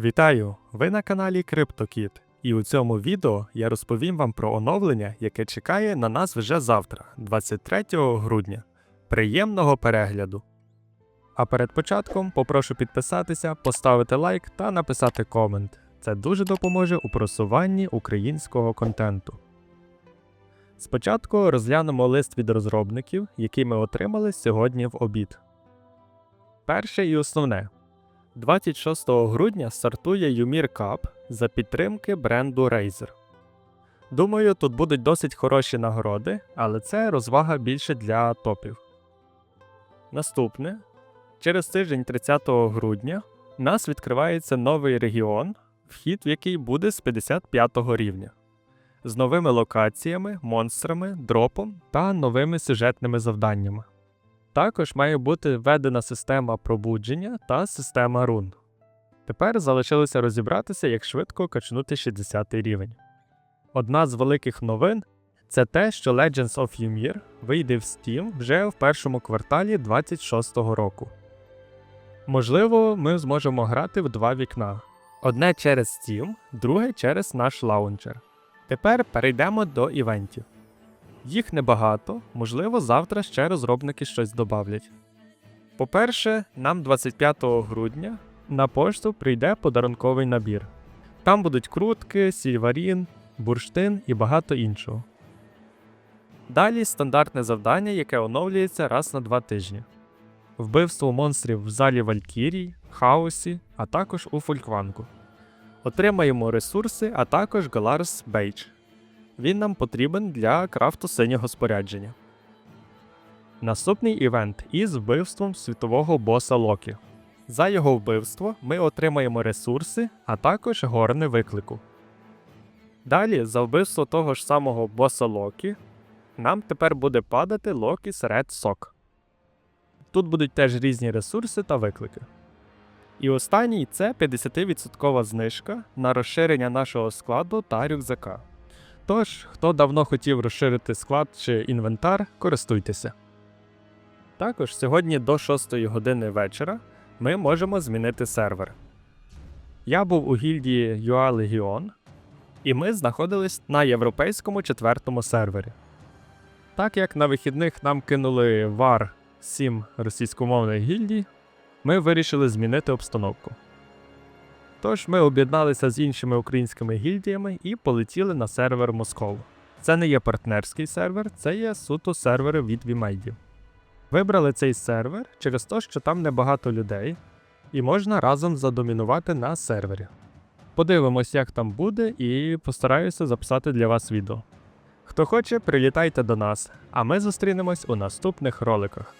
Вітаю! Ви на каналі CryptoKit. І у цьому відео я розповім вам про оновлення, яке чекає на нас вже завтра, 23 грудня. Приємного перегляду! А перед початком попрошу підписатися, поставити лайк та написати комент. Це дуже допоможе у просуванні українського контенту. Спочатку розглянемо лист від розробників, який ми отримали сьогодні в обід. Перше і основне. 26 грудня стартує Юмір Cup за підтримки бренду Razer. Думаю, тут будуть досить хороші нагороди, але це розвага більше для топів. Наступне. Через тиждень 30 грудня у нас відкривається новий регіон, вхід в який буде з 55 рівня. З новими локаціями, монстрами, дропом та новими сюжетними завданнями. Також має бути введена система пробудження та система рун. Тепер залишилося розібратися, як швидко качнути 60 рівень. Одна з великих новин це те, що Legends of Ymir вийде в Steam вже в першому кварталі 26-го року. Можливо, ми зможемо грати в два вікна: одне через Steam, друге через наш лаунчер. Тепер перейдемо до івентів. Їх небагато, можливо, завтра ще розробники щось добавлять. По-перше, нам 25 грудня на пошту прийде подарунковий набір. Там будуть крутки, сільварін, бурштин і багато іншого. Далі стандартне завдання, яке оновлюється раз на два тижні: вбивство монстрів в залі Валькірій, Хаосі, а також у Фолькванку. Отримаємо ресурси, а також Галарс Бейдж. Він нам потрібен для крафту синього спорядження. Наступний івент із вбивством світового боса Локі. За його вбивство ми отримаємо ресурси, а також горни виклику. Далі, за вбивство того ж самого боса Локі, нам тепер буде падати Локіс Red Sock. Тут будуть теж різні ресурси та виклики. І останній це 50% знижка на розширення нашого складу та рюкзака. Тож, хто давно хотів розширити склад чи інвентар, користуйтеся. Також сьогодні до 6 години вечора ми можемо змінити сервер. Я був у гільдії UA Legion, і ми знаходились на європейському четвертому сервері. Так як на вихідних нам кинули VAR 7 російськомовних гільдій, ми вирішили змінити обстановку. Тож ми об'єдналися з іншими українськими гільдіями і полетіли на сервер Москов. Це не є партнерський сервер, це є суто сервери від Вімейдів. Вибрали цей сервер через те, що там небагато людей, і можна разом задомінувати на сервері. Подивимось, як там буде, і постараюся записати для вас відео. Хто хоче, прилітайте до нас, а ми зустрінемось у наступних роликах.